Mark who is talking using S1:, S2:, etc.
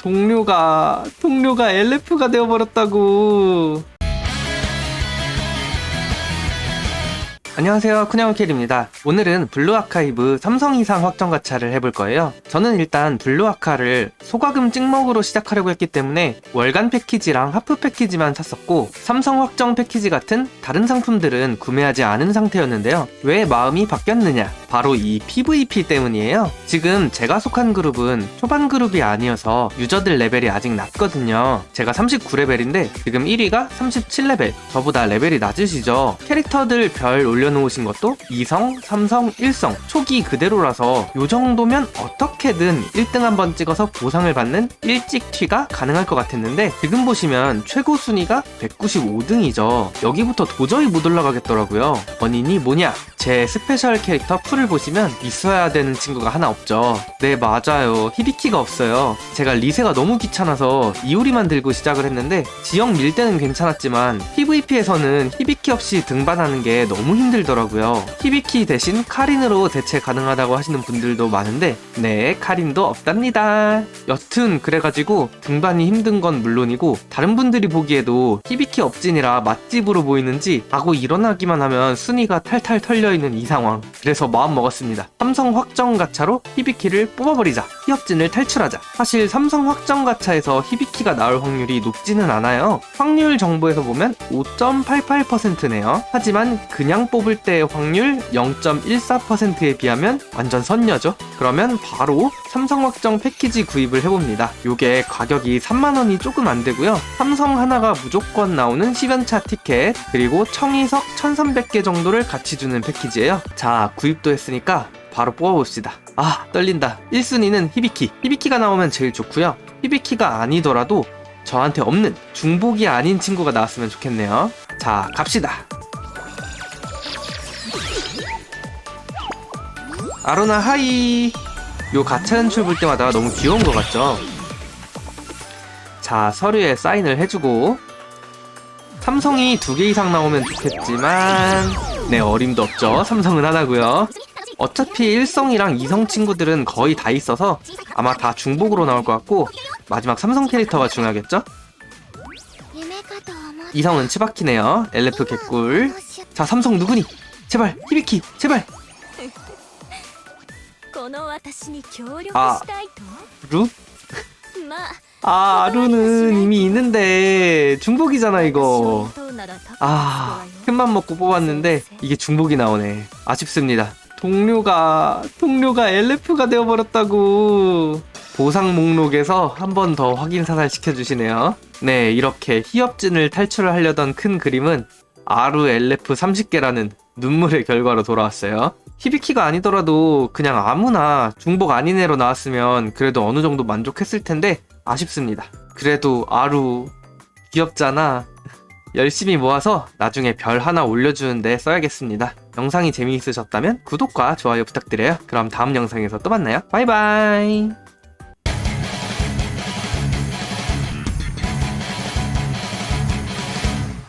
S1: 동료가 동료가 LF가 되어버렸다고. 안녕하세요. 쿠냐우켈입니다. 오늘은 블루아카이브 삼성 이상 확정 가차를 해볼 거예요. 저는 일단 블루아카를 소과금 찍먹으로 시작하려고 했기 때문에 월간 패키지랑 하프 패키지만 샀었고 삼성 확정 패키지 같은 다른 상품들은 구매하지 않은 상태였는데요. 왜 마음이 바뀌었느냐 바로 이 PVP 때문이에요. 지금 제가 속한 그룹은 초반 그룹이 아니어서 유저들 레벨이 아직 낮거든요. 제가 39레벨인데 지금 1위가 37레벨. 저보다 레벨이 낮으시죠? 캐릭터들 별 올려놓으신 것도 2성, 3성, 1성 초기 그대로라서 요 정도면 어떻게든 1등 한번 찍어서 보상을 받는 일찍 튀가 가능할 것 같았는데 지금 보시면 최고 순위가 195등이죠. 여기부터 도저히 못 올라가겠더라고요. 원인이 뭐냐 제 스페셜 캐릭터 풀을 보시면 있어야 되는 친구가 하나 없죠. 네, 맞아요. 히비키가 없어요. 제가 리세가 너무 귀찮아서 이오리만 들고 시작을 했는데 지역 밀 때는 괜찮았지만 PVP에서는 히비키 없이 등반하는 게 너무 힘들더라고요. 히비키 대신 카린으로 대체 가능하다고 하시는 분들도 많은데 네, 카린도 없답니다. 여튼 그래가지고 등반이 힘든 건 물론이고 다른 분들이 보기에도 히비키 업진이라 맛집으로 보이는지 하고 일어나기만 하면 순위가 탈탈 털려 있는 이 상황. 그래서 마음 먹었습니다. 삼성 확정 가차로 히비키를 뽑아버리자. 히업진을 탈출하자. 사실 삼성 확정 가차에서 히비키가 나올 확률이 높지는 않아요. 확률 정보에서 보면 5.88%네요. 하지만 그냥 뽑을 때의 확률 0.14%에 비하면 완전 선녀죠. 그러면 바로 삼성 확정 패키지 구입을 해봅니다. 요게 가격이 3만원이 조금 안 되고요. 삼성 하나가 무조건 나오는 10연차 티켓, 그리고 청이석 1300개 정도를 같이 주는 패키지 예요. 자, 구입도 했으니까 바로 뽑아봅시다. 아, 떨린다. 1순위는 히비키. 히비키가 나오면 제일 좋고요. 히비키가 아니더라도 저한테 없는 중복이 아닌 친구가 나왔으면 좋겠네요. 자, 갑시다. 아로나 하이. 요 가차 연출 볼 때마다 너무 귀여운 것 같죠? 자, 서류에 사인을 해주고 삼성이 두 개 이상 나오면 좋겠지만 네 어림도 없죠 삼성은 하나고요 어차피 1성이랑 2성 친구들은 거의 다 있어서 아마 다 중복으로 나올 것 같고 마지막 삼성 캐릭터가 중요하겠죠? 2성은 치바키네요 엘레프 개꿀 자 삼성 누구니? 제발 히비키 제발
S2: 아, 아
S1: 루?
S2: 아,
S1: 아루는 이미 있는데 중복이잖아 이거. 아, 큰맘 먹고 뽑았는데 이게 중복이 나오네. 아쉽습니다. 동료가 동료가 LF가 되어버렸다고. 보상 목록에서 한 번 더 확인 사살 시켜주시네요. 네, 이렇게 희업진을 탈출하려던 큰 그림은 아루 LF 30개라는 눈물의 결과로 돌아왔어요. 히비키가 아니더라도 그냥 아무나 중복 아닌 애로 나왔으면 그래도 어느 정도 만족했을 텐데 아쉽습니다. 그래도 아루 귀엽잖아. 열심히 모아서 나중에 별 하나 올려주는데 써야겠습니다. 영상이 재미있으셨다면 구독과 좋아요 부탁드려요. 그럼 다음 영상에서 또 만나요. 바이바이.